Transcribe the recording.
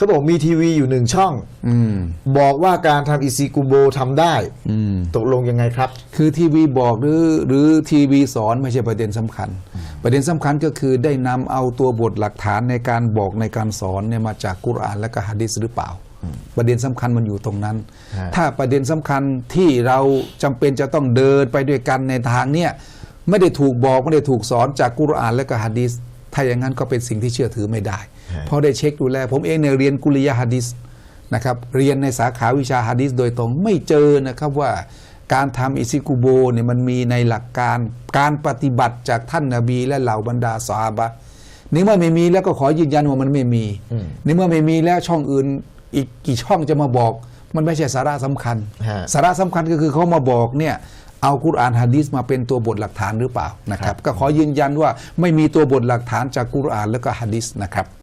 เขาบอกมีทีวีอยู่หนึ่งช่องอืมบอกว่าการทำอิซิกุโบทำได้อืมตกลงยังไงครับ คือทีวีบอกหรือหรือทีวีสอนไม่ใช่ประเด็นสำคัญ ประเด็นสำคัญก็คือได้นำเอาตัวบทหลักฐานในการบอกในการสอนเนี่ยมาจากกุรอานและก็ฮะดิษหรือเปล่า ประเด็นสำคัญมันอยู่ตรงนั้นฮะถ้าประเด็นสำคัญที่เราจำเป็นจะต้องเดินไปด้วยกันในทางเนี่ยไม่ได้ถูกบอกไม่ได้ถูกสอนจากกุรอานและก็ฮะดิษ ถ้าอย่างนั้นก็เป็นสิ่งที่เชื่อถือไม่ได้ เพราะได้เช็คดูแล ผมเองเนี่ยเรียนกุลิยะฮะดิษนะครับเรียนในสาขาวิชาฮะดิษโดยตรงไม่เจอนะครับว่าการทำอิซิกุโบเนี่ยมันมีในหลักการการปฏิบัติจากท่านนาบี และเหล่าบรรดาสาบะห์นี่เมื่อไม่มีแล้วก็ขอยืนยันว่ามันไม่มีอืมนี่เมื่อไม่มีแล้วช่องอื่นอีกกี่ช่องจะมาบอก มันไม่ใช่สาระสำคัญฮะสาระสำคัญก็คือเขามาบอกเนี่ย เอากุรอานฮะดีษมาเป็นตัวบทหลักฐานหรือเปล่านะครับ ก็ขอยืนยันว่าไม่มีตัวบทหลักฐานจากกุรอานและก็ฮะดีษนะครับ